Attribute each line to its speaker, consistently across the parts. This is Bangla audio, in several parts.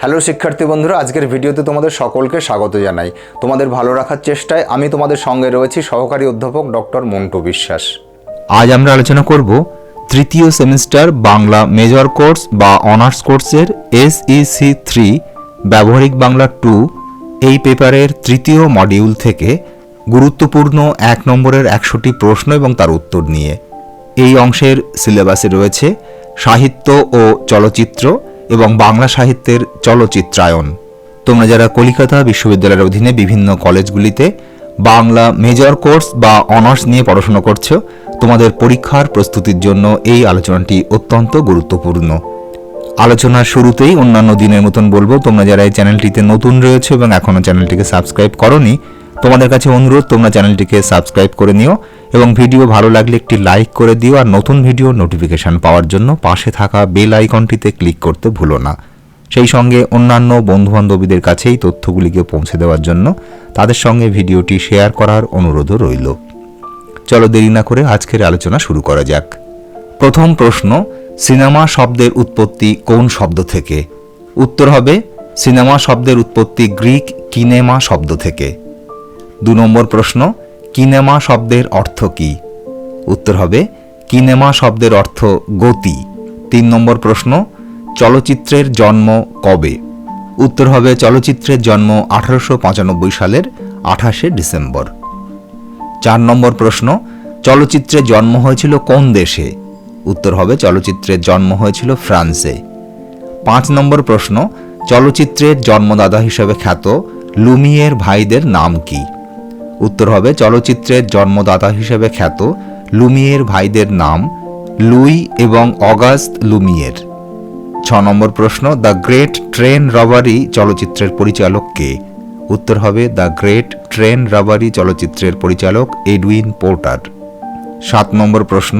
Speaker 1: হ্যালো শিক্ষার্থী বন্ধুরা, আজকের ভিডিওতে তোমাদের সকলকে স্বাগত জানাই। তোমাদের ভালো রাখার চেষ্টায় আমি তোমাদের সঙ্গে রয়েছি সহকারী অধ্যাপক ডক্টর মন্টু বিশ্বাস।
Speaker 2: আজ আমরা আলোচনা করব তৃতীয় সেমিস্টার বাংলা মেজর কোর্স বা অনার্স কোর্সের এসইসি থ্রি ব্যবহারিক বাংলা টু এই পেপারের তৃতীয় মডিউল থেকে গুরুত্বপূর্ণ এক নম্বরের একশোটি প্রশ্ন এবং তার উত্তর নিয়ে। এই অংশের সিলেবাসে রয়েছে সাহিত্য ও চলচ্চিত্র এবং বাংলা সাহিত্যের চলচ্চিত্রায়ন। তোমরা যারা কলিকাতা বিশ্ববিদ্যালয়ের অধীনে বিভিন্ন কলেজগুলিতে বাংলা মেজর কোর্স বা অনার্স নিয়ে পড়াশোনা করছ, তোমাদের পরীক্ষার প্রস্তুতির জন্য এই আলোচনাটি অত্যন্ত গুরুত্বপূর্ণ। আলোচনার শুরুতেই অন্যান্য দিনের মতন বলব, তোমরা যারা এই চ্যানেলটিতে নতুন রয়েছে এবং এখনও চ্যানেলটিকে সাবস্ক্রাইব করনি তোমাদের কাছে অনুরোধ, তোমরা চ্যানেলটিকে সাবস্ক্রাইব করে নিও এবং ভিডিও ভালো লাগলে একটি লাইক করে দিও আর নতুন ভিডিও নোটিফিকেশন পাওয়ার জন্য পাশে থাকা বেল আইকনটিতে ক্লিক করতে ভুলো না। সেই সঙ্গে অন্যান্য বন্ধুবান্ধবীদের কাছেই তথ্যগুলিকে পৌঁছে দেওয়ার জন্য তাদের সঙ্গে ভিডিওটি শেয়ার করার অনুরোধও রইল। চলো দেরি না করে আজকের আলোচনা শুরু করা যাক। প্রথম প্রশ্ন, সিনেমা শব্দের উৎপত্তি কোন শব্দ থেকে? উত্তর হবে, সিনেমা শব্দের উৎপত্তি গ্রিক কিনেমা শব্দ থেকে। দু নম্বর প্রশ্ন, কিনেমা শব্দের অর্থ কি? উত্তর হবে, কিনেমা শব্দের অর্থ গতি। তিন নম্বর প্রশ্ন, চলচ্চিত্রের জন্ম কবে? উত্তর হবে, চলচ্চিত্রের জন্ম আঠারোশো পঁচানব্বই সালের আঠাশে ডিসেম্বর। চার নম্বর প্রশ্ন, চলচ্চিত্রের জন্ম হয়েছিল কোন দেশে? উত্তর হবে, চলচ্চিত্রের জন্ম হয়েছিল ফ্রান্সে। পাঁচ নম্বর প্রশ্ন, চলচ্চিত্রের জন্মদাতা হিসেবে খ্যাত লুমিয়ের ভাইদের নাম কি? উত্তর হবে চলচ্চিত্রের জন্মদাতা হিসেবে খ্যাত লুমিয়ের ভাইদের নাম লুই এবং অগাস্ট লুমিয়ের। ছ নম্বর প্রশ্ন, দ্য গ্রেট ট্রেন রবারি চলচ্চিত্রের পরিচালক কে? উত্তর হবে, দ্য গ্রেট ট্রেন রাবারি চলচ্চিত্রের পরিচালক এডউইন পোর্টার। সাত নম্বর প্রশ্ন,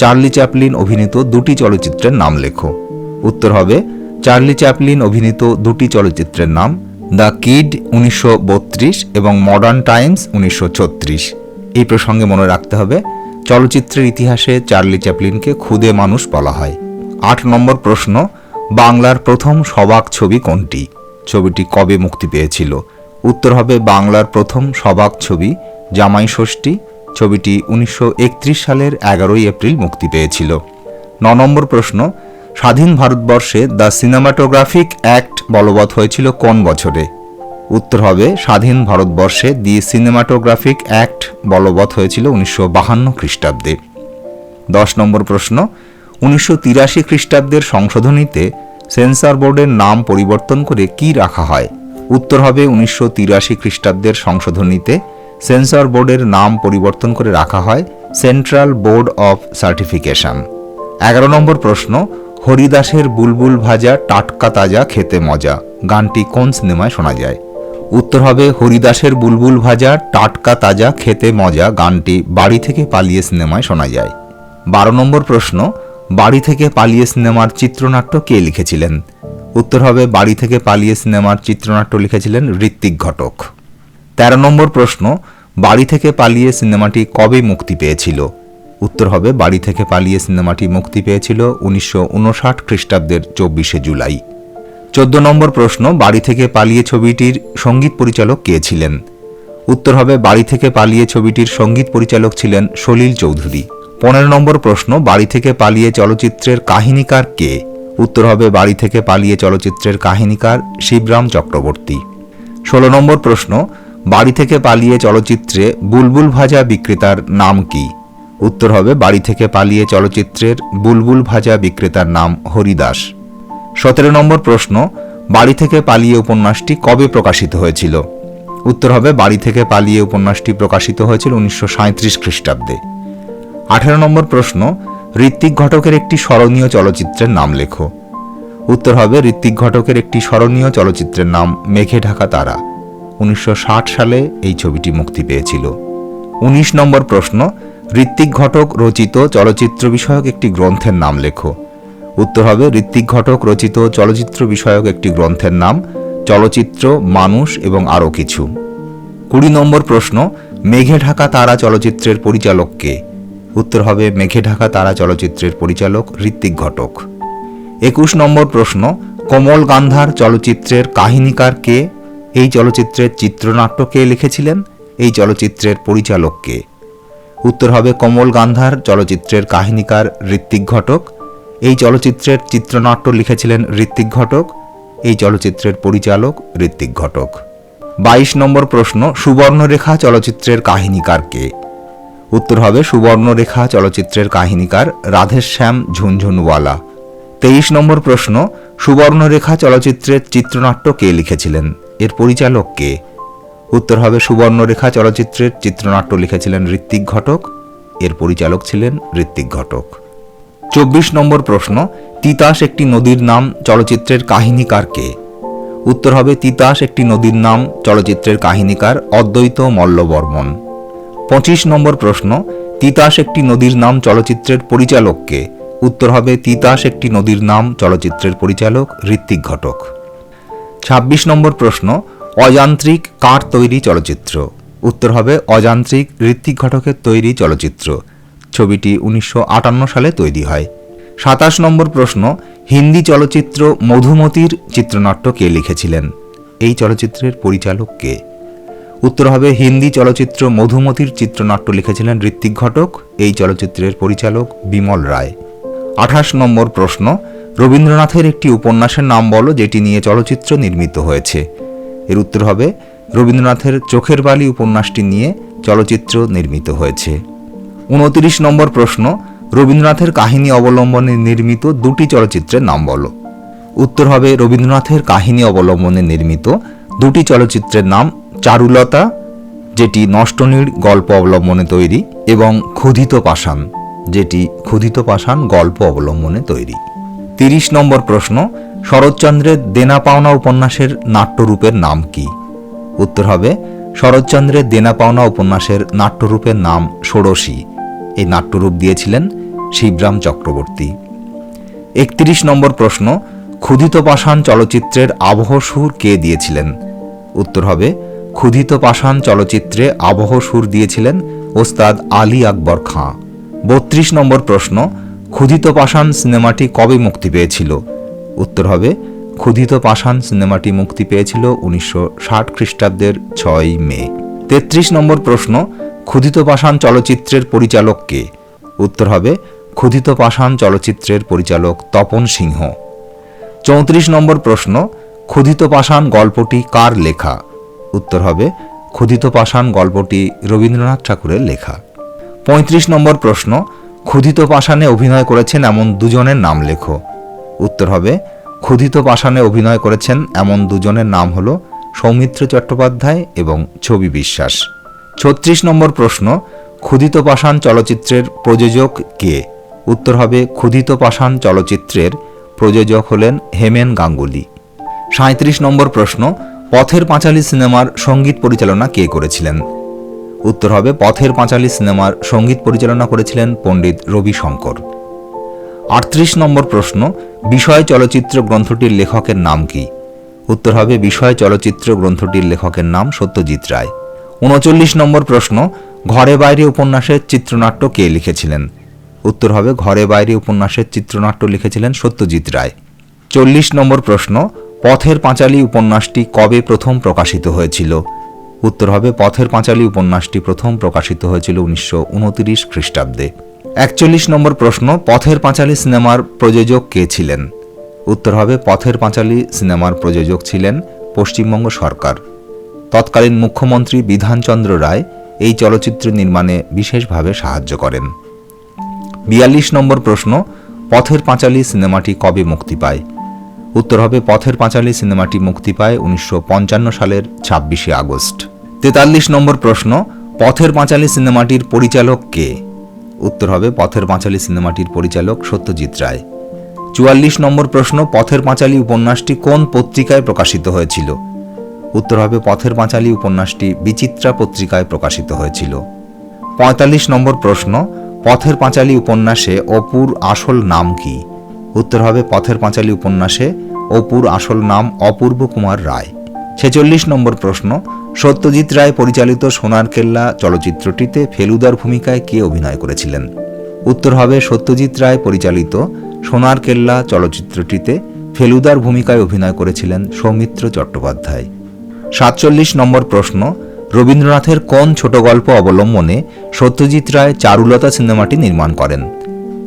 Speaker 2: চার্লি চ্যাপলিন অভিনীত দুটি চলচ্চিত্রের নাম লেখো। উত্তর হবে, চার্লি চ্যাপলিন অভিনীত দুটি চলচ্চিত্রের নাম দ্য কিড উনিশশো বত্রিশ এবং মডার্ন টাইমস উনিশশো এই প্রসঙ্গে মনে রাখতে হবে, চলচ্চিত্রের ইতিহাসে চার্লি চ্যাপলিনকে খুদে মানুষ বলা হয়। আট নম্বর প্রশ্ন, বাংলার প্রথম সবাক ছবি কোনটি? ছবিটি কবে মুক্তি পেয়েছিল? উত্তর হবে, বাংলার প্রথম সবাক ছবি, জামাই ষষ্ঠী। ছবিটি উনিশশো একত্রিশ সালের এগারোই এপ্রিল মুক্তি পেয়েছিল। ন নম্বর প্রশ্ন স্বাধীন ভারতবর্ষে দ্য সিনেমাটোগ্রাফিক অ্যাক্ট বলবৎ হয়েছিল কোন বছরে? উত্তর হবে, স্বাধীন ভারতবর্ষে দি সিনেমাটোগ্রাফিক অ্যাক্ট বলবৎ হয়েছিল উনিশশো বাহান্ন খ্রিস্টাব্দে। দশ নম্বর প্রশ্ন, উনিশশো তিরাশি খ্রিস্টাব্দের সংশোধনীতে সেন্সর বোর্ডের নাম পরিবর্তন করে কি রাখা হয়? উত্তর হবে, উনিশশো তিরাশি খ্রিস্টাব্দের সংশোধনীতে সেন্সর বোর্ডের নাম পরিবর্তন করে রাখা হয় সেন্ট্রাল বোর্ড অফ সার্টিফিকেশন। এগারো নম্বর প্রশ্ন হরিদাসের বুলবুল ভাজা টাটকা তাজা খেতে মজা। গানটি কোন সিনেমায় শোনা যায়? উত্তর হবে হরিদাসের বুলবুল ভাজা টাটকা তাজা খেতে মজা গানটি বাড়ি থেকে পালিয়ে সিনেমায় শোনা যায়। বারো নম্বর প্রশ্ন, বাড়ি থেকে পালিয়ে সিনেমার চিত্রনাট্য কে লিখেছিলেন? উত্তর হবে বাড়ি থেকে পালিয়ে সিনেমার চিত্রনাট্য লিখেছিলেন ঋত্বিক ঘটক। তেরো নম্বর প্রশ্ন, বাড়ি থেকে পালিয়ে সিনেমাটি কবে মুক্তি পেয়েছিল? উত্তর হবে, বাড়ি থেকে পালিয়ে সিনেমাটি মুক্তি পেয়েছিল উনিশশো উনষাট খ্রিস্টাব্দের চব্বিশে জুলাই। চোদ্দ নম্বর প্রশ্ন, বাড়ি থেকে পালিয়ে ছবিটির সংগীত পরিচালক কে ছিলেন? উত্তর হবে, বাড়ি থেকে পালিয়ে ছবিটির সংগীত পরিচালক ছিলেন সলিল চৌধুরী। পনেরো নম্বর প্রশ্ন, বাড়ি থেকে পালিয়ে চলচ্চিত্রের কাহিনীকার কে? উত্তর হবে, বাড়ি থেকে পালিয়ে চলচ্চিত্রের কাহিনীকার শিবরাম চক্রবর্তী। ষোলো নম্বর প্রশ্ন, বাড়ি থেকে পালিয়ে চলচ্চিত্রে বুলবুল ভাজা বিক্রেতার নাম কি? উত্তর হবে, বাড়ি থেকে পালিয়ে চলচ্চিত্রের বুলবুল ভাজা বিক্রেতার নাম হরিদাস। সতেরো নম্বর প্রশ্ন, বাড়ি থেকে পালিয়ে উপন্যাসটি কবে প্রকাশিত হয়েছিল? উত্তর হবে, বাড়ি থেকে পালিয়ে উপন্যাসটি প্রকাশিত হয়েছিল উনিশশো সাঁত্রিশ খ্রিস্টাব্দে। আঠেরো নম্বর প্রশ্ন, ঋত্বিক ঘটকের একটি স্মরণীয় চলচ্চিত্রের নাম লেখো। উত্তর হবে, ঋত্বিক ঘটকের একটি স্মরণীয় চলচ্চিত্রের নাম মেঘে ঢাকা তারা। উনিশশো ষাট সালে এই ছবিটি মুক্তি পেয়েছিল। ১৯ নম্বর প্রশ্ন ঋত্বিক ঘটক রচিত চলচ্চিত্র বিষয়ক একটি গ্রন্থের নাম লেখো। উত্তর হবে, ঋত্বিক ঘটক রচিত চলচ্চিত্র বিষয়ক একটি গ্রন্থের নাম চলচ্চিত্র, মানুষ এবং আরও কিছু। কুড়ি নম্বর প্রশ্ন, মেঘে ঢাকা তারা চলচ্চিত্রের পরিচালক কে? উত্তর হবে, মেঘে ঢাকা তারা চলচ্চিত্রের পরিচালক ঋত্বিক ঘটক। একুশ নম্বর প্রশ্ন, কমল গান্ধার চলচ্চিত্রের কাহিনীকার কে? এই চলচ্চিত্রের চিত্রনাট্য কে লিখেছিলেন? এই চলচ্চিত্রের পরিচালক কে? উত্তর হবে কমল গান্ধার চলচ্চিত্রের কাহিনীকার ঋত্বিক ঘটক। এই চলচ্চিত্রের চিত্রনাট্য লিখেছিলেন ঋত্বিক ঘটক, এই চলচ্চিত্রের পরিচালক ঋত্বিক ঘটক। বাইশ নম্বর প্রশ্ন, সুবর্ণরেখা চলচ্চিত্রের কাহিনীকার কে? উত্তর হবে সুবর্ণরেখা চলচ্চিত্রের কাহিনীকার রাধেশ্যাম ঝুনঝুনওয়ালা। তেইশ নম্বর প্রশ্ন, সুবর্ণরেখা চলচ্চিত্রের চিত্রনাট্য কে লিখেছিলেন? এর পরিচালক কে? উত্তর হবে সুবর্ণরেখা চলচ্চিত্রের চিত্রনাট্য লিখেছিলেন ঋত্বিক ঘটক, এর পরিচালক ছিলেন ঋত্বিক ঘটক। চব্বিশ নম্বর প্রশ্ন, তিতাস একটি নদীর নাম চলচ্চিত্রের কাহিনীকার কে? উত্তর হবে তিতাস একটি নদীর নাম চলচ্চিত্রের কাহিনীকার অদ্বৈত মল্লবর্মন। পঁচিশ নম্বর প্রশ্ন, তিতাস একটি নদীর নাম চলচ্চিত্রের পরিচালক কে? উত্তর হবে তিতাস একটি নদীর নাম চলচ্চিত্রের পরিচালক ঋত্বিক ঘটক। ছাব্বিশ নম্বর প্রশ্ন অযান্ত্রিক কার তৈরি চলচ্চিত্র। উত্তর হবে অযান্ত্রিক ঋত্বিক ঘটকের তৈরি চলচ্চিত্র। ছবিটি উনিশশো আটান্ন সালে তৈরি হয়। সাতাশ নম্বর প্রশ্ন, হিন্দি চলচ্চিত্র মধুমতির চিত্রনাট্য কে লিখেছিলেন? এই চলচ্চিত্রের পরিচালক কে? উত্তর হবে হিন্দি চলচ্চিত্র মধুমতির চিত্রনাট্য লিখেছিলেন ঋত্বিক ঘটক। এই চলচ্চিত্রের পরিচালক বিমল রায়। আঠাশ নম্বর প্রশ্ন, রবীন্দ্রনাথের একটি উপন্যাসের নাম বলো, যেটি নিয়ে চলচ্চিত্র নির্মিত হয়েছে। এর উত্তর হবে, রবীন্দ্রনাথের চোখের বালি উপন্যাসটি নিয়ে চলচ্চিত্র নির্মিত হয়েছে। উনত্রিশ নম্বর প্রশ্ন, রবীন্দ্রনাথের কাহিনী অবলম্বনে নির্মিত দুটি চলচ্চিত্রের নাম বলো। উত্তর হবে, রবীন্দ্রনাথের কাহিনী অবলম্বনে নির্মিত দুটি চলচ্চিত্রের নাম চারুলতা, যেটি নষ্টনীর গল্প অবলম্বনে তৈরি, এবং ক্ষুধিত পাষাণ, যেটি ক্ষুধিত পাষাণ গল্প অবলম্বনে তৈরি। তিরিশ নম্বর প্রশ্ন শরৎচন্দ্রের দেনা পাওনা উপন্যাসের নাট্যরূপের নাম কি? উত্তর হবে, শরৎচন্দ্রের দেনা পাওনা উপন্যাসের নাট্যরূপের নাম ষোড়শী। এই নাট্যরূপ দিয়েছিলেন শিবরাম চক্রবর্তী। একত্রিশ নম্বর প্রশ্ন, ক্ষুধিত পাষাণ চলচ্চিত্রের আবহ সুর কে দিয়েছিলেন? উত্তর হবে, ক্ষুধিত পাষাণ চলচ্চিত্রে আবহ সুর দিয়েছিলেন ওস্তাদ আলী আকবর খাঁ। বত্রিশ নম্বর প্রশ্ন, ক্ষুধিত পাষাণ সিনেমাটি কবে মুক্তি পেয়েছিল? উত্তর হবে, ক্ষুধিত পাষাণ সিনেমাটি মুক্তি পেয়েছিল উনিশশো ষাট খ্রিস্টাব্দের ছয় মে। তেত্রিশ নম্বর প্রশ্ন, ক্ষুধিত পাষাণ চলচ্চিত্রের পরিচালক কে? উত্তর হবে, ক্ষুধিত পাষাণ চলচ্চিত্রের পরিচালক তপন সিংহ। চৌত্রিশ নম্বর প্রশ্ন, ক্ষুধিত পাষাণ গল্পটি কার লেখা? উত্তর হবে, ক্ষুধিত পাষাণ গল্পটি রবীন্দ্রনাথ ঠাকুরের লেখা। পঁয়ত্রিশ নম্বর প্রশ্ন, ক্ষুধিত পাষাণে অভিনয় করেছেন এমন দুজনের নাম লেখো। উত্তর হবে, ক্ষুধিত পাষাণে অভিনয় করেছেন এমন দুজনের নাম হল সৌমিত্র চট্টোপাধ্যায় এবং ছবি বিশ্বাস। ছত্রিশ নম্বর প্রশ্ন, ক্ষুধিত পাষাণ চলচ্চিত্রের প্রযোজক কে? উত্তর হবে, ক্ষুধিত পাষাণ চলচ্চিত্রের প্রযোজক হলেন হেমেন গাঙ্গুলি। সাঁত্রিশ নম্বর প্রশ্ন, পথের পাঁচালী সিনেমার সংগীত পরিচালনা কে করেছিলেন? উত্তর হবে, পথের পাঁচালী সিনেমার সংগীত পরিচালনা করেছিলেন পণ্ডিত রবি শঙ্কর আটত্রিশ নম্বর প্রশ্ন, বিষয় চলচ্চিত্র গ্রন্থটির লেখকের নাম কি? উত্তর হবে, বিষয় চলচ্চিত্র গ্রন্থটির লেখকের নাম সত্যজিৎ রায়। উনচল্লিশ নম্বর প্রশ্ন, ঘরে বাইরে উপন্যাসের চিত্রনাট্য কে লিখেছিলেন? উত্তর হবে, ঘরে বাইরে উপন্যাসের চিত্রনাট্য লিখেছিলেন সত্যজিৎ রায়। চল্লিশ নম্বর প্রশ্ন, পথের পাঁচালী উপন্যাসটি কবে প্রথম প্রকাশিত হয়েছিল? উত্তর হবে, পথের পাঁচালী উপন্যাসটি প্রথম প্রকাশিত হয়েছিল উনিশশো খ্রিস্টাব্দে। একচল্লিশ নম্বর প্রশ্ন, পথের পাঁচালী সিনেমার প্রযোজক কে ছিলেন? উত্তর হবে, পথের পাঁচালী সিনেমার প্রযোজক ছিলেন পশ্চিমবঙ্গ সরকার। তৎকালীন মুখ্যমন্ত্রী বিধানচন্দ্র রায় এই চলচ্চিত্র নির্মাণে বিশেষভাবে সাহায্য করেন। বিয়াল্লিশ নম্বর প্রশ্ন, পথের পাঁচালী সিনেমাটি কবে মুক্তি পায়? উত্তর হবে, পথের পাঁচালী সিনেমাটি মুক্তি পায় উনিশশো পঞ্চান্ন সালের ছাব্বিশে আগস্ট। তেতাল্লিশ নম্বর প্রশ্ন, পথের পাঁচালী সিনেমাটির পরিচালক কে? উত্তর হবে পথের পাঁচালী সিনেমাটির পরিচালক সত্যজিৎ রায়। চুয়াল্লিশ নম্বর প্রশ্ন, পথের পাঁচালী উপন্যাসটি কোন পত্রিকায় প্রকাশিত হয়েছিল? উত্তর হবে পথের পাঁচালী উপন্যাসটি বিচিত্রা পত্রিকায় প্রকাশিত হয়েছিল। পঁয়তাল্লিশ নম্বর প্রশ্ন, পথের পাঁচালী উপন্যাসে অপুর আসল নাম কি? উত্তর হবে পথের পাঁচালী উপন্যাসে অপুর আসল নাম অপূর্ব কুমার রায়। ছেচল্লিশ নম্বর প্রশ্ন, সত্যজিৎ রায় পরিচালিত সোনার কেল্লা চলচ্চিত্রটিতে ফেলুদার ভূমিকায় কে অভিনয় করেছিলেন? উত্তর হবে সত্যজিৎ রায় পরিচালিত সোনার কেল্লা চলচ্চিত্রটিতে ফেলুদার ভূমিকায় অভিনয় করেছিলেন সৌমিত্র চট্টোপাধ্যায়। সাতচল্লিশ নম্বর প্রশ্ন, রবীন্দ্রনাথের কোন ছোট গল্প অবলম্বনে সত্যজিৎ রায় চারুলতা সিনেমাটি নির্মাণ করেন?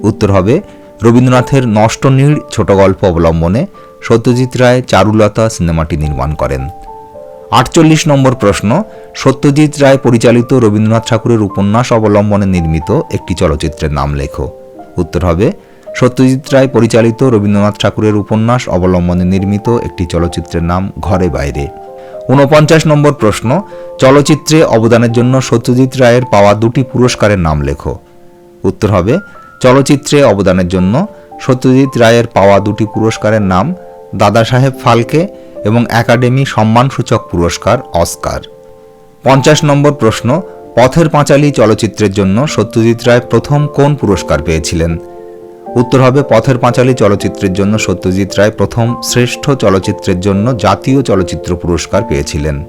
Speaker 2: উত্তর হবে রবীন্দ্রনাথের নষ্ট নীড় ছোট গল্প অবলম্বনে সত্যজিৎ রায় চারুলতা সিনেমাটি নির্মাণ করেন। আটচল্লিশ নম্বর প্রশ্ন, সত্যজিৎ রায় পরিচালিত রবীন্দ্রনাথ ঠাকুরের উপন্যাস অবলম্বনে নির্মিত একটি চলচ্চিত্রের নাম লেখো। উত্তর হবে, সত্যজিৎ রায় পরিচালিত রবীন্দ্রনাথ ঠাকুরের উপন্যাস অবলম্বনে নির্মিত একটি চলচ্চিত্রের নাম ঘরে বাইরে। ঊনপঞ্চাশ নম্বর প্রশ্ন, চলচ্চিত্রে অবদানের জন্য সত্যজিৎ রায়ের পাওয়া দুটি পুরস্কারের নাম লেখো। উত্তর হবে, চলচ্চিত্রে অবদানের জন্য সত্যজিৎ রায়ের পাওয়া দুটি পুরস্কারের নাম দাদা সাহেব ফালকে এবং একাডেমি সম্মানসূচক পুরস্কার, অস্কার। পঞ্চাশ নম্বর প্রশ্ন, পথের পাঁচালী চলচ্চিত্রের জন্য সত্যজিৎ রায় প্রথম কোন পুরস্কার পেয়েছিলেন? উত্তর হবে, পথের পাঁচালী চলচ্চিত্রের জন্য সত্যজিৎ রায় প্রথম শ্রেষ্ঠ চলচ্চিত্রের জন্য জাতীয় চলচ্চিত্র পুরস্কার পেয়েছিলেন।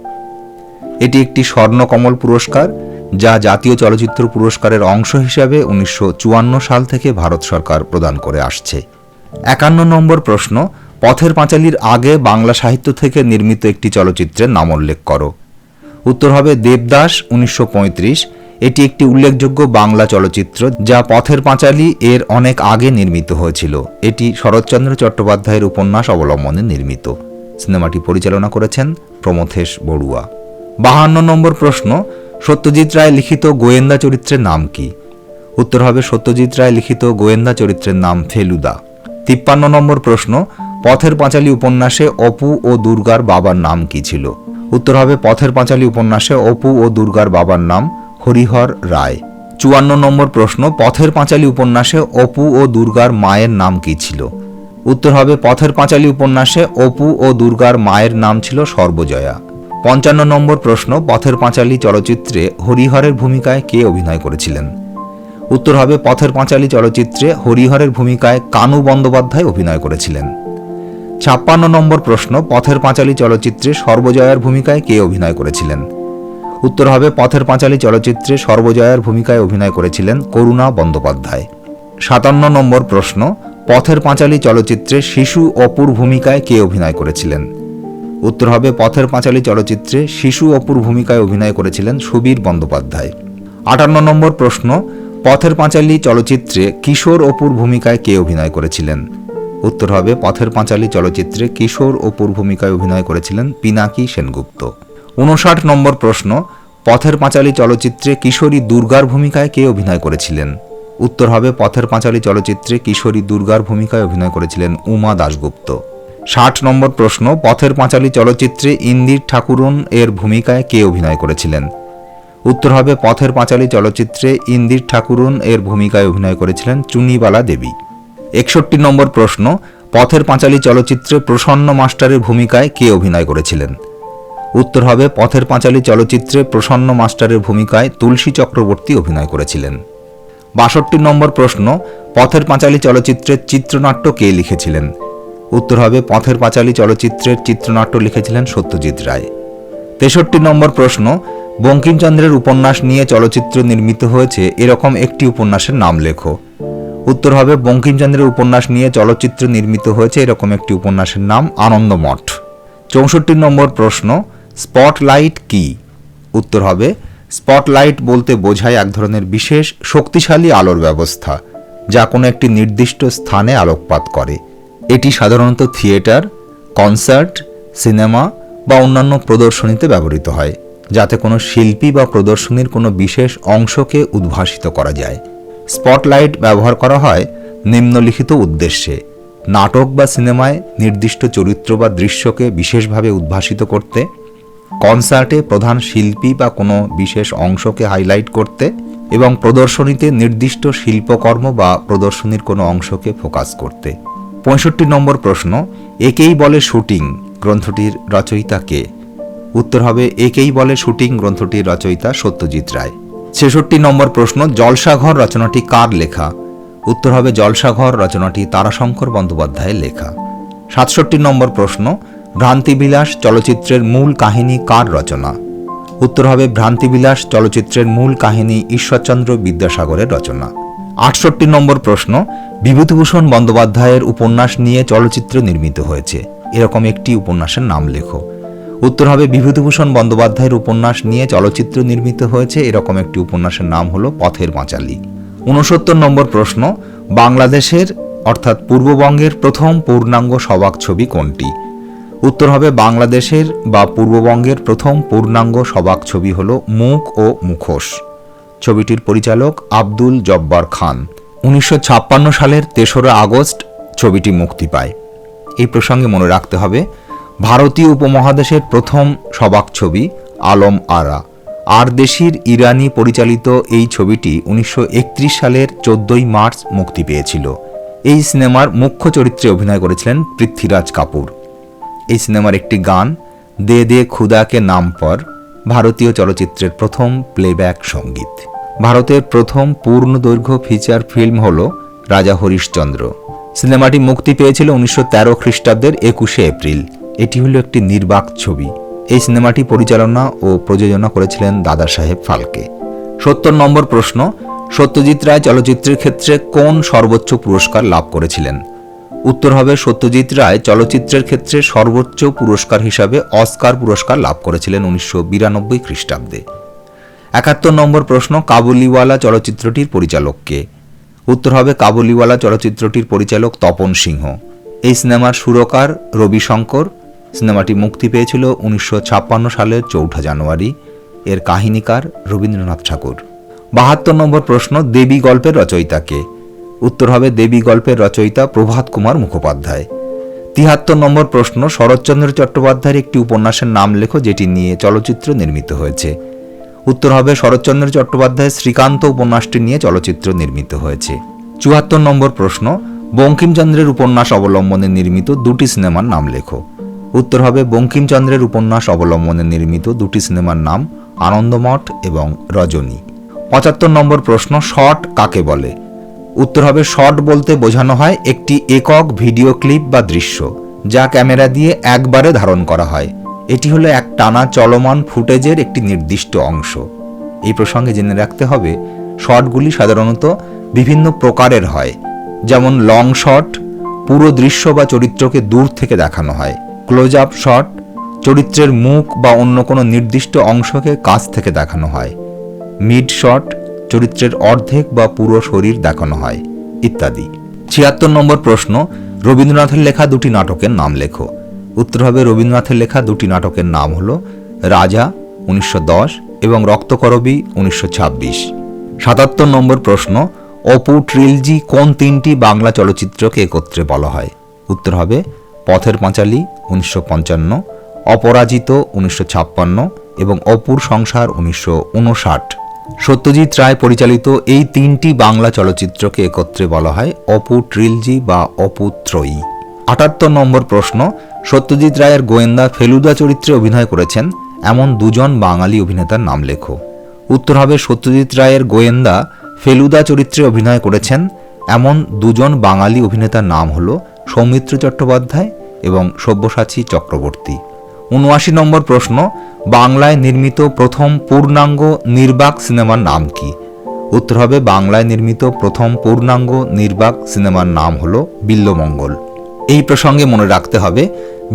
Speaker 2: এটি একটি স্বর্ণকমল পুরস্কার, যা জাতীয় চলচ্চিত্র পুরস্কারের অংশ হিসাবে উনিশশো চুয়ান্ন সাল থেকে ভারত সরকার প্রদান করে আসছে। একান্ন নম্বর প্রশ্ন পথের পাঁচালীর আগে বাংলা সাহিত্য থেকে নির্মিত একটি চলচ্চিত্রের নাম উল্লেখ করো। উত্তর হবে দেবদাস, উনিশশো পঁয়ত্রিশ। এটি একটি উল্লেখযোগ্য বাংলা চলচ্চিত্র যা পথের পাঁচালী এর অনেক আগে নির্মিত হয়েছিল। এটি শরৎচন্দ্র চট্টোপাধ্যায়ের উপন্যাস অবলম্বনে নির্মিত। সিনেমাটি পরিচালনা করেছেন প্রমথেশ বড়ুয়া। বাহান্ন নম্বর প্রশ্ন, সত্যজিৎ রায় লিখিত গোয়েন্দা চরিত্রের নাম কি? উত্তর হবে সত্যজিৎ রায় লিখিত গোয়েন্দা চরিত্রের নাম ফেলুদা। তিপ্পান্ন নম্বর প্রশ্ন, পথের পাঁচালী উপন্যাসে অপু ও দুর্গার বাবার নাম কি ছিল? উত্তর হবে, পথের পাঁচালী উপন্যাসে অপু ও দুর্গার বাবার নাম হরিহর রায়। চুয়ান্ন নম্বর প্রশ্ন, পথের পাঁচালী উপন্যাসে অপু ও দুর্গার মায়ের নাম কি ছিল? উত্তর হবে, পথের পাঁচালী উপন্যাসে অপু ও দুর্গার মায়ের নাম ছিল সর্বজয়া। পঞ্চান্ন নম্বর প্রশ্ন, পথের পাঁচালী চলচ্চিত্রে হরিহরের ভূমিকায় কে অভিনয় করেছিলেন? উত্তর হবে পথের পাঁচালী চলচ্চিত্রে হরিহরের ভূমিকায় কানু বন্দ্যোপাধ্যায় অভিনয় করেছিলেন। ছাপ্পান্ন নম্বর প্রশ্ন, পথের পাঁচালী চলচ্চিত্রে সর্বজয়ার ভূমিকায় কে অভিনয় করেছিলেন? উত্তর হবে পথের পাঁচালী চলচ্চিত্রে সর্বজয়ার ভূমিকায় অভিনয় করেছিলেন করুণা বন্দ্যোপাধ্যায়। সাতান্ন নম্বর প্রশ্ন, পথের পাঁচালী চলচ্চিত্রে শিশু অপুর ভূমিকায় কে অভিনয় করেছিলেন? উত্তর হবে পথের পাঁচালী চলচ্চিত্রে শিশু অপুর ভূমিকায় অভিনয় করেছিলেন সুবীর বন্দ্যোপাধ্যায়। আটান্ন নম্বর প্রশ্ন পথের পাঁচালী চলচ্চিত্রে কিশোর অপুর ভূমিকায় কে অভিনয় করেছিলেন? উত্তর হবে, পথের পাঁচালী চলচ্চিত্রে কিশোর অপুর ভূমিকায় অভিনয় করেছিলেন পিনাকি সেনগুপ্ত। উনষাট নম্বর প্রশ্ন, পথের পাঁচালী চলচ্চিত্রে কিশোরী দুর্গার ভূমিকায় কে অভিনয় করেছিলেন? উত্তর হবে, পথের পাঁচালী চলচ্চিত্রে কিশোরী দুর্গার ভূমিকায় অভিনয় করেছিলেন উমা দাশগুপ্ত। ষাট নম্বর প্রশ্ন, পথের পাঁচালী চলচ্চিত্রে ইন্দির ঠাকুরন এর ভূমিকায় কে অভিনয় করেছিলেন? উত্তর হবে পথের পাঁচালী চলচ্চিত্রে ইন্দির ঠাকুরুন এর ভূমিকায় অভিনয় করেছিলেন চুনিবালা দেবী। একষট্টি নম্বর প্রশ্ন, পথের পাঁচালী চলচ্চিত্রে প্রসন্ন মাস্টারের ভূমিকায় কে অভিনয় করেছিলেন? উত্তর হবে পথের পাঁচালী চলচ্চিত্রে প্রসন্ন মাস্টারের ভূমিকায় তুলসী চক্রবর্তী অভিনয় করেছিলেন। বাষট্টি নম্বর প্রশ্ন, পথের পাঁচালী চলচ্চিত্রের চিত্রনাট্য কে লিখেছিলেন? উত্তর হবে পথের পাঁচালী চলচ্চিত্রের চিত্রনাট্য লিখেছিলেন সত্যজিৎ রায়। তেষট্টি নম্বর প্রশ্ন, বঙ্কিমচন্দ্রের উপন্যাস নিয়ে চলচ্চিত্র নির্মিত হয়েছে, এরকম একটি উপন্যাসের নাম লেখো। উত্তর হবে, বঙ্কিমচন্দ্রের উপন্যাস নিয়ে চলচ্চিত্র নির্মিত হয়েছে, এরকম একটি উপন্যাসের নাম আনন্দমঠ। চৌষট্টি নম্বর প্রশ্ন, স্পটলাইট কি? উত্তর হবে, স্পটলাইট বলতে বোঝায় এক ধরনের বিশেষ, শক্তিশালী আলোর ব্যবস্থা, যা কোনো একটি নির্দিষ্ট স্থানে আলোকপাত করে। এটি সাধারণত থিয়েটার, কনসার্ট, সিনেমা বা অন্যান্য প্রদর্শনীতে ব্যবহৃত হয়, যাতে কোনো শিল্পী বা প্রদর্শনীর কোনো বিশেষ অংশকে উদ্ভাসিত করা যায়। স্পটলাইট ব্যবহার করা হয় নিম্নলিখিত উদ্দেশ্যে। নাটক বা সিনেমায় নির্দিষ্ট চরিত্র বা দৃশ্যকে বিশেষভাবে উদ্ভাসিত করতে, কনসার্টে প্রধান শিল্পী বা কোনো বিশেষ অংশকে হাইলাইট করতে এবং প্রদর্শনীতে নির্দিষ্ট শিল্পকর্ম বা প্রদর্শনীর কোনো অংশকে ফোকাস করতে। পঁয়ষট্টি নম্বর প্রশ্ন, একেই বলে শুটিং গ্রন্থটির রচয়িতা কে? উত্তর হবে, একেই বলে শুটিং গ্রন্থটির রচয়িতা সত্যজিৎ রায়। ছেষট্টি নম্বর প্রশ্ন, জলসাঘর রচনাটি কার লেখা? উত্তর হবে, জলসাঘর রচনাটি তারাশঙ্কর বন্দ্যোপাধ্যায়ের লেখা। সাতষট্টি নম্বর প্রশ্ন, ভ্রান্তিবিলাস চলচ্চিত্রের মূল কাহিনী কার রচনা? উত্তর হবে, ভ্রান্তিবিলাস চলচ্চিত্রের মূল কাহিনী ঈশ্বরচন্দ্র বিদ্যাসাগরের রচনা। আটষট্টি নম্বর প্রশ্ন, বিভূতিভূষণ বন্দ্যোপাধ্যায়ের উপন্যাস নিয়ে চলচ্চিত্র নির্মিত হয়েছে। এরকম একটি উপন্যাসের নাম লেখো। উত্তর হবে বিভূতিভূষণ বন্দ্যোপাধ্যায়ের উপন্যাস নিয়ে চলচ্চিত্র নির্মিত হয়েছে। এরকম একটি উপন্যাসের নাম হলো পথের পাঁচালী। উনসত্তর নম্বর প্রশ্ন, বাংলাদেশের, অর্থাৎ পূর্ববঙ্গের প্রথম পূর্ণাঙ্গ সবাক ছবি কোনটি? উত্তর হবে বাংলাদেশের বা পূর্ববঙ্গের প্রথম পূর্ণাঙ্গ সবাক ছবি হল মুখ ও মুখোশ। ছবিটির পরিচালক আব্দুল জব্বার খান। উনিশশো ছাপ্পান্ন সালের তেসরা আগস্ট ছবিটি মুক্তি পায়। এই প্রসঙ্গে মনে রাখতে হবে, ভারতীয় উপমহাদেশের প্রথম সবাক ছবি আলম আরা। আর দেশির ইরানি পরিচালিত এই ছবিটি উনিশশো একত্রিশ সালের চোদ্দই মার্চ মুক্তি পেয়েছিল। এই সিনেমার মুখ্য চরিত্রে অভিনয় করেছিলেন পৃথ্বীরাজ কাপুর। এই সিনেমার একটি গান, দে দে খুদাকে নাম পর, ভারতীয় চলচ্চিত্রের প্রথম প্লেব্যাক সংগীত। ভারতের প্রথম পূর্ণ দৈর্ঘ্য ফিচার ফিল্ম হল রাজা হরিশচন্দ্র। সিনেমাটি মুক্তি পেয়েছিল উনিশশো তেরো খ্রিস্টাব্দের একুশে এপ্রিল। এটি হলো একটি নির্বাক ছবি। এই সিনেমাটি পরিচালনা ও প্রযোজনা করেছিলেন দাদা সাহেব ফালকে। সত্তর নম্বর প্রশ্ন, সত্যজিৎ রায় চলচ্চিত্রের ক্ষেত্রে কোন সর্বোচ্চ পুরস্কার লাভ করেছিলেন? উত্তর হবে, সত্যজিৎ রায় চলচ্চিত্রের ক্ষেত্রে সর্বোচ্চ পুরস্কার হিসাবে অস্কার পুরস্কার লাভ করেছিলেন উনিশশো বিরানব্বই খ্রিস্টাব্দে। একাত্তর নম্বর প্রশ্ন, কাবুলিওয়ালা চলচ্চিত্রটির পরিচালক কে? উত্তর হবে কাবুলিওয়ালা চলচ্চিত্রটির পরিচালক তপন সিংহ। এই সিনেমার সুরকার রবি শঙ্কর সিনেমাটি মুক্তি পেয়েছিল উনিশশো সালের চৌঠা জানুয়ারি। এর কাহিনীকার রবীন্দ্রনাথ ঠাকুর। বাহাত্তর নম্বর প্রশ্ন, দেবী গল্পের রচয়িতা কে উত্তর হবে দেবী গল্পের রচয়িতা প্রভাত কুমার মুখোপাধ্যায়। তিহাত্তর নম্বর প্রশ্ন, শরৎচন্দ্র চট্টোপাধ্যায়ের একটি উপন্যাসের নাম লেখো, যেটি নিয়ে চলচ্চিত্র নির্মিত হয়েছে। উত্তর হবে শরৎচন্দ্র চট্টোপাধ্যায়ের শ্রীকান্ত উপন্যাসটি নিয়ে চলচ্চিত্র নির্মিত হয়েছে। চুয়াত্তর নম্বর প্রশ্ন, বঙ্কিমচন্দ্রের উপন্যাস অবলম্বনে নির্মিত দুটি সিনেমার নাম লেখো। উত্তর হবে বঙ্কিমচন্দ্রের উপন্যাস অবলম্বনে নির্মিত দুটি সিনেমার নাম আনন্দমঠ এবং রজনী। পঁচাত্তর নম্বর প্রশ্ন শর্ট কাকে বলে? উত্তর হবে শর্ট বলতে বোঝানো হয় একটি একক ভিডিও ক্লিপ বা দৃশ্য, যা ক্যামেরা দিয়ে একবারে ধারণ করা হয়। এটি হলো এক টানা চলমান ফুটেজের একটি নির্দিষ্ট অংশ। এই প্রসঙ্গে জেনে রাখতে হবে, শটগুলি সাধারণত বিভিন্ন প্রকারের হয়। যেমন লং শট পুরো দৃশ্য বা চরিত্রকে দূর থেকে দেখানো হয়। ক্লোজ আপ শট চরিত্রের মুখ বা অন্য কোনো নির্দিষ্ট অংশকে কাছ থেকে দেখানো হয়। মিড শট চরিত্রের অর্ধেক বা পুরো শরীর দেখানো হয়, ইত্যাদি। ছিয়াত্তর নম্বর প্রশ্ন, রবীন্দ্রনাথের লেখা দুটি নাটকের নাম লেখো। উত্তর হবে রবীন্দ্রনাথের লেখা দুটি নাটকের নাম হল রাজা উনিশশো দশ এবং রক্তকরবী উনিশশো সাতাত্তর নম্বর প্রশ্ন, অপু ট্রিলজি কোন তিনটি বাংলা চলচ্চিত্রকে একত্রে বলা হয়? উত্তর হবে পথের পাঁচালী উনিশশো পঞ্চান্ন, অপরাজিত উনিশশো ছাপ্পান্ন এবং অপুর সংসার উনিশশো উনষাট। সত্যজিৎ রায় পরিচালিত এই তিনটি বাংলা চলচ্চিত্রকে একত্রে বলা হয় অপু ট্রিলজি বা অপু ত্রয়ী। আটাত্তর নম্বর প্রশ্ন, সত্যজিৎ রায়ের গোয়েন্দা ফেলুদা চরিত্রে অভিনয় করেছেন এমন দুজন বাঙালি অভিনেতার নাম লেখো। উত্তর হবে সত্যজিৎ রায়ের গোয়েন্দা ফেলুদা চরিত্রে অভিনয় করেছেন এমন দুজন বাঙালি অভিনেতার নাম হল সৌমিত্র চট্টোপাধ্যায় এবং সব্যসাচী চক্রবর্তী। উনআশি নম্বর প্রশ্ন, বাংলায় নির্মিত প্রথম পূর্ণাঙ্গ নির্বাক সিনেমার নাম কি? উত্তর হবে বাংলায় নির্মিত প্রথম পূর্ণাঙ্গ নির্বাক সিনেমার নাম হল বিল্লমঙ্গল। এই প্রসঙ্গে মনে রাখতে হবে,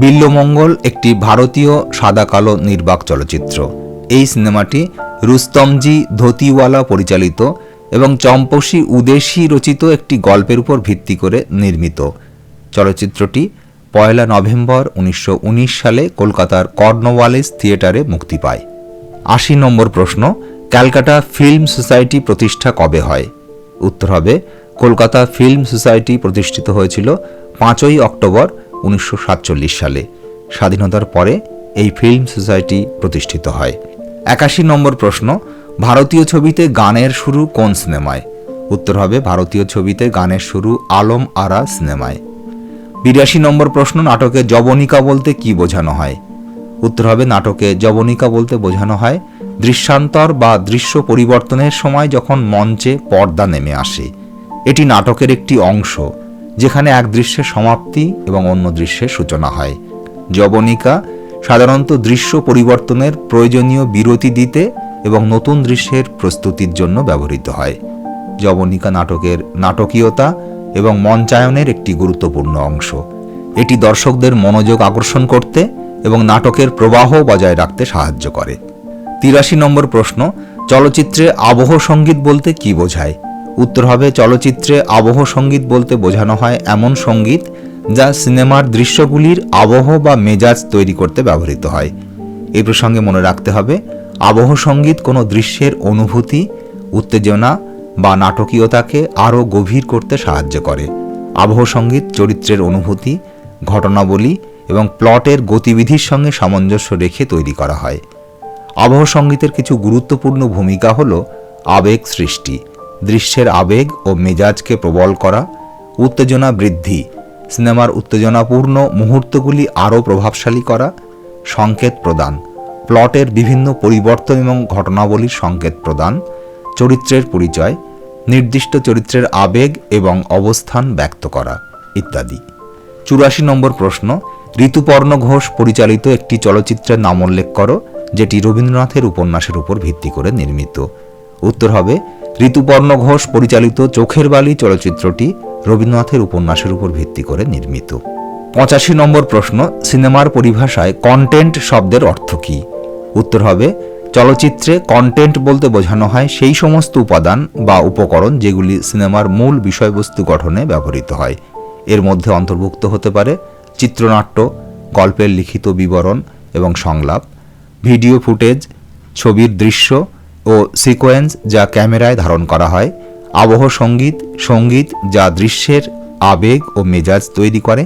Speaker 2: বিল্লমঙ্গল একটি ভারতীয় সাদা কালো নির্বাক চলচ্চিত্র। এই সিনেমাটি রুস্তমজি ধোতিওয়ালা পরিচালিত এবং চম্পসী উদেশি রচিত একটি গল্পের উপর ভিত্তি করে নির্মিত। চলচ্চিত্রটি পয়লা নভেম্বর উনিশশো উনিশ সালে কলকাতার কর্নওয়ালিস থিয়েটারে মুক্তি পায়। আশি নম্বর প্রশ্ন, ক্যালকাটা ফিল্ম সোসাইটি প্রতিষ্ঠা কবে হয়? উত্তর হবে, কলকাতা ফিল্ম সোসাইটি প্রতিষ্ঠিত হয়েছিল পাঁচই অক্টোবর উনিশশো সাতচল্লিশ সালে। স্বাধীনতার পরে এই ফিল্ম সোসাইটি প্রতিষ্ঠিত হয়। একাশি নম্বর প্রশ্ন, ভারতীয় ছবিতে গানের শুরু কোন সিনেমায়? উত্তর হবে, ভারতীয় ছবিতে গানের শুরু আলম আরা সিনেমায়। বিরাশি নম্বর প্রশ্ন, নাটকে জবনিকা বলতে কি বোঝানো হয়? উত্তর হবে, নাটকে জবনিকা বলতে বোঝানো হয় দৃশ্যান্তর বা দৃশ্য পরিবর্তনের সময় যখন মঞ্চে পর্দা নেমে আসে। এটি নাটকের একটি অংশ। যেখানে এক দৃশ্যের সমাপ্তি এবং অন্য দৃশ্যের সূচনা হয়। জবনিকা সাধারণত দৃশ্য পরিবর্তনের প্রয়োজনীয় বিরতি দিতে এবং নতুন দৃশ্যের প্রস্তুতির জন্য ব্যবহৃত হয়। যবনিকা নাটকের নাটকীয়তা এবং মঞ্চায়নের একটি গুরুত্বপূর্ণ অংশ। এটি দর্শকদের মনোযোগ আকর্ষণ করতে এবং নাটকের প্রবাহ বজায় রাখতে সাহায্য করে। তিরাশি নম্বর প্রশ্ন, চলচ্চিত্রে আবহ সংগীত বলতে কি বোঝায়? উত্তর হবে চলচ্চিত্রে আবহ সংগীত বলতে বোঝানো হয় এমন সংগীত যা সিনেমার দৃশ্যগুলির আবহ বা মেজাজ তৈরি করতে ব্যবহৃত হয়। এই প্রসঙ্গে মনে রাখতে হবে, আবহ সংগীত কোনো দৃশ্যের অনুভূতি, উত্তেজনা বা নাটকীয়তাকে আরও গভীর করতে সাহায্য করে। আবহ সংগীত চরিত্রের অনুভূতি, ঘটনাবলী এবং প্লটের গতিবিধির সঙ্গে সামঞ্জস্য রেখে তৈরি করা হয়। আবহ সঙ্গীতের কিছু গুরুত্বপূর্ণ ভূমিকা হল আবেগ সৃষ্টি। দৃশ্যের আবেগ ও মেজাজকে প্রবল করা, উত্তেজনা বৃদ্ধি, সিনেমার উত্তেজনাপূর্ণ মুহূর্তগুলি আরও প্রভাবশালী করা, সংকেত প্রদান, প্লটের বিভিন্ন পরিবর্তন এবং ঘটনাবলীর সংকেত প্রদান, চরিত্রের পরিচয়, নির্দিষ্ট চরিত্রের আবেগ এবং অবস্থান ব্যক্ত করা ইত্যাদি। চুরাশি নম্বর প্রশ্ন, ঋতুপর্ণ ঘোষ পরিচালিত একটি চলচ্চিত্রের নাম উল্লেখ করো, যেটি রবীন্দ্রনাথের উপন্যাসের উপর ভিত্তি করে নির্মিত। উত্তর হবে ঋতুপর্ণ ঘোষ পরিচালিত চোখের বালি চলচ্চিত্রটি রবীন্দ্রনাথের উপন্যাসের উপর ভিত্তি করে নির্মিত। পঁচাশি নম্বর প্রশ্ন, সিনেমার পরিভাষায় কন্টেন্ট শব্দের অর্থ কী? উত্তর হবে, চলচ্চিত্রে কন্টেন্ট বলতে বোঝানো হয় সেই সমস্ত উপাদান বা উপকরণ যেগুলি সিনেমার মূল বিষয়বস্তু গঠনে ব্যবহৃত হয়। এর মধ্যে অন্তর্ভুক্ত হতে পারে চিত্রনাট্য, গল্পের লিখিত বিবরণ এবং সংলাপ, ভিডিও ফুটেজ, ছবির দৃশ্য ও সিকোয়েন্স যা ক্যামেরায় ধারণ করা হয়, আবহ সংগীত সংগীত যা দৃশ্যের আবেগ ও মেজাজ তৈরি করে,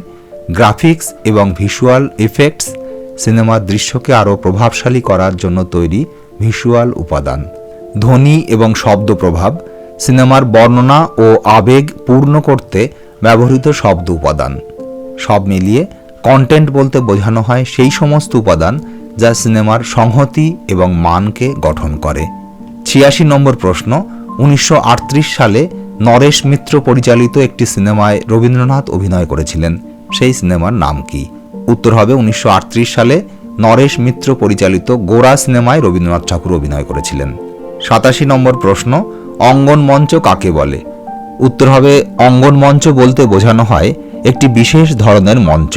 Speaker 2: গ্রাফিক্স এবং ভিজুয়াল এফেক্টস সিনেমার দৃশ্যকে আরও প্রভাবশালী করার জন্য তৈরি ভিজুয়াল উপাদান। ধ্বনি এবং শব্দ প্রভাব সিনেমার বর্ণনা ও আবেগ পূর্ণ করতে ব্যবহৃত শব্দ উপাদান। সব মিলিয়ে কন্টেন্ট বলতে বোঝানো হয় সেই সমস্ত উপাদান যা সিনেমার সংহতি এবং মানকে গঠন করে। ছিয়াশি নম্বর প্রশ্ন, উনিশশো আটত্রিশ সালে নরেশ মিত্র পরিচালিত একটি সিনেমায় রবীন্দ্রনাথ অভিনয় করেছিলেন। সেই সিনেমার নাম কি? উত্তর হবে উনিশশো সালে নরেশ মিত্র পরিচালিত গোরা সিনেমায় রবীন্দ্রনাথ ঠাকুর অভিনয় করেছিলেন। সাতাশি নম্বর প্রশ্ন, অঙ্গন মঞ্চ কাকে বলে? উত্তর হবে, অঙ্গন মঞ্চ বলতে বোঝানো হয় একটি বিশেষ ধরনের মঞ্চ,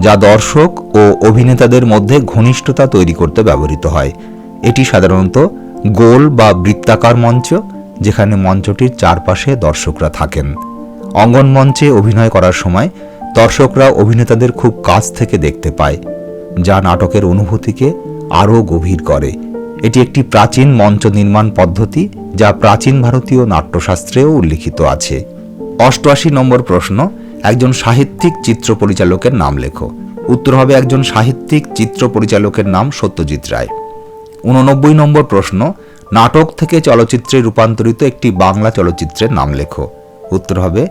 Speaker 2: যা দর্শক ও অভিনেতাদের মধ্যে ঘনিষ্ঠতা তৈরি করতে ব্যবহৃত হয়। এটি সাধারণত গোল বা বৃত্তাকার মঞ্চ, যেখানে মঞ্চটির চারপাশে দর্শকরা থাকেন। অঙ্গন মঞ্চে অভিনয় করার সময় দর্শকরা অভিনেতাদের খুব কাছ থেকে দেখতে পায়, যা নাটকের অনুভূতিকে আরও গভীর করে। এটি একটি প্রাচীন মঞ্চ নির্মাণ পদ্ধতি, যা প্রাচীন ভারতীয় নাট্যশাস্ত্রেও উল্লিখিত আছে। অষ্টআশি নম্বর প্রশ্ন, একজন সাহিত্যিক চিত্র পরিচালকের নাম লেখো। উত্তর হবে একজন সাহিত্যিক চিত্র পরিচালকের নাম সত্যজিৎ রায়। উননব্বই নম্বর প্রশ্ন, নাটক থেকে চলচ্চিত্রে রূপান্তরিত একটি বাংলা চলচ্চিত্রের নাম লেখো। উত্তর হবে,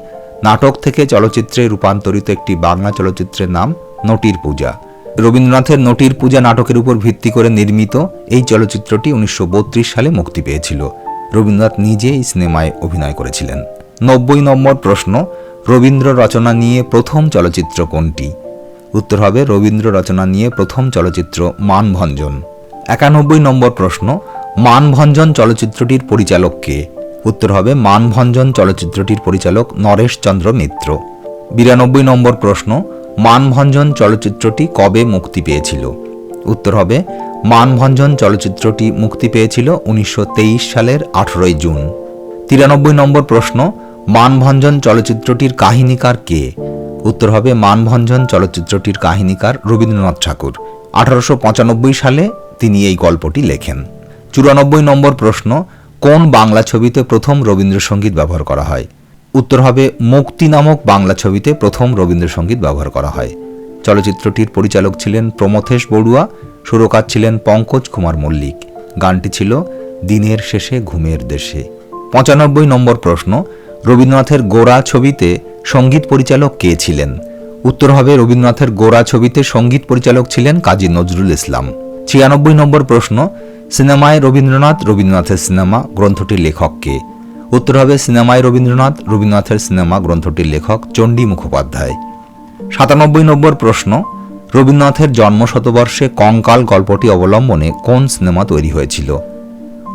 Speaker 2: নাটক থেকে চলচ্চিত্রে রূপান্তরিত একটি বাংলা চলচ্চিত্রের নাম নটির পূজা। রবীন্দ্রনাথের নটির পূজা নাটকের উপর ভিত্তি করে নির্মিত এই চলচ্চিত্রটি উনিশশো বত্রিশ সালে মুক্তি পেয়েছিল। রবীন্দ্রনাথ নিজে এই সিনেমায় অভিনয় করেছিলেন। নব্বই নম্বর প্রশ্ন, রবীন্দ্র রচনা নিয়ে প্রথম চলচ্চিত্র কোনটি? উত্তর হবে, রবীন্দ্র রচনা নিয়ে প্রথম চলচ্চিত্র মানভঞ্জন। একানব্বই নম্বর প্রশ্ন, মানভঞ্জন চলচ্চিত্রটির পরিচালক কে? উত্তর হবে মানভঞ্জন চলচ্চিত্রটির পরিচালক নরেশ চন্দ্র মিত্র। বিরানব্বই নম্বর প্রশ্ন, মানভঞ্জন চলচ্চিত্রটি কবে মুক্তি পেয়েছিল? উত্তর হবে, মানভঞ্জন চলচ্চিত্রটি মুক্তি পেয়েছিল উনিশশো তেইশ সালের আঠেরোই জুন। তিরানব্বই নম্বর প্রশ্ন, মানভঞ্জন চলচ্চিত্রটির কাহিনীকার কে? উত্তর হবে, মানভঞ্জন চলচ্চিত্রটির কাহিনীকার রবীন্দ্রনাথ ঠাকুর। আঠারোশো পঁচানব্বই সালে তিনি এই গল্পটি লেখেন। চুরানব্বই নম্বর প্রশ্ন, কোন বাংলা ছবিতে প্রথম রবীন্দ্রসঙ্গীত ব্যবহার করা হয়? উত্তর হবে, মুক্তি নামক বাংলা ছবিতে প্রথম রবীন্দ্রসঙ্গীত ব্যবহার করা হয়। চলচ্চিত্রটির পরিচালক ছিলেন প্রমথেশ বড়ুয়া, সুরকার ছিলেন পঙ্কজ কুমার মল্লিক। গানটি ছিল, দিনের শেষে ঘুমের দেশে। পঁচানব্বই নম্বর প্রশ্ন, রবীন্দ্রনাথের গোরা ছবিতে সংগীত পরিচালক কে ছিলেন? উত্তর হবে, রবীন্দ্রনাথের গোরা ছবিতে সংগীত পরিচালক ছিলেন কাজী নজরুল ইসলাম। ছিয়ানব্বই নম্বর প্রশ্ন, সিনেমায় রবীন্দ্রনাথ রবীন্দ্রনাথের সিনেমা গ্রন্থটির লেখক কে? উত্তর হবে, সিনেমায় রবীন্দ্রনাথ রবীন্দ্রনাথের সিনেমা গ্রন্থটির লেখক চণ্ডী মুখোপাধ্যায়। সাতানব্বই নম্বর প্রশ্ন, রবীন্দ্রনাথের জন্ম শতবর্ষে কঙ্কাল গল্পটি অবলম্বনে কোন সিনেমা তৈরি হয়েছিল?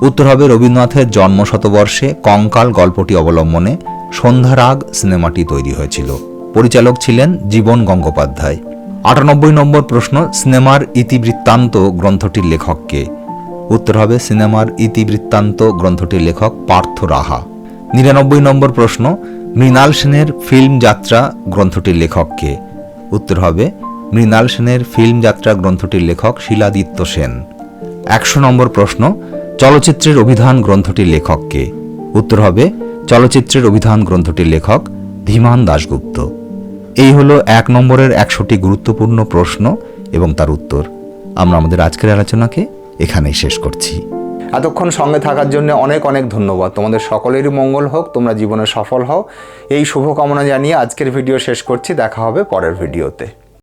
Speaker 2: উত্তর হবে, রবীন্দ্রনাথের জন্ম শতবর্ষে কঙ্কাল গল্পটি অবলম্বনে সন্ধ্যারাগ সিনেমাটি তৈরি হয়েছিল। পরিচালক ছিলেন জীবন গঙ্গোপাধ্যায়। আটানব্বই নম্বর প্রশ্ন, সিনেমার ইতিবৃত্তান্ত গ্রন্থটির লেখককে। উত্তর হবে, সিনেমার ইতিবৃত্তান্ত গ্রন্থটির লেখক পার্থ রাহা। নিরানব্বই নম্বর প্রশ্ন, মৃণাল সেনের ফিল্ম যাত্রা গ্রন্থটির লেখককে। উত্তর হবে, মৃণাল সেনের ফিল্ম যাত্রা গ্রন্থটির লেখক শিলাদিত্য সেন। একশো নম্বর প্রশ্ন, চলচ্চিত্রের অভিধান গ্রন্থটির লেখককে। উত্তর হবে, চলচ্চিত্রের অভিধান গ্রন্থটির লেখক ধীমান দাশগুপ্ত। এই হলো এক নম্বরের একশোটি গুরুত্বপূর্ণ প্রশ্ন এবং তার উত্তর। আমরা আমাদের আজকের আলোচনাকে এখানেই শেষ করছি।
Speaker 1: এতক্ষণ সঙ্গে থাকার জন্য অনেক অনেক ধন্যবাদ। তোমাদের সকলেরই মঙ্গল হোক, তোমরা জীবনে সফল হও। এই শুভকামনা জানিয়ে আজকের ভিডিও শেষ করছি। দেখা হবে পরের ভিডিওতে।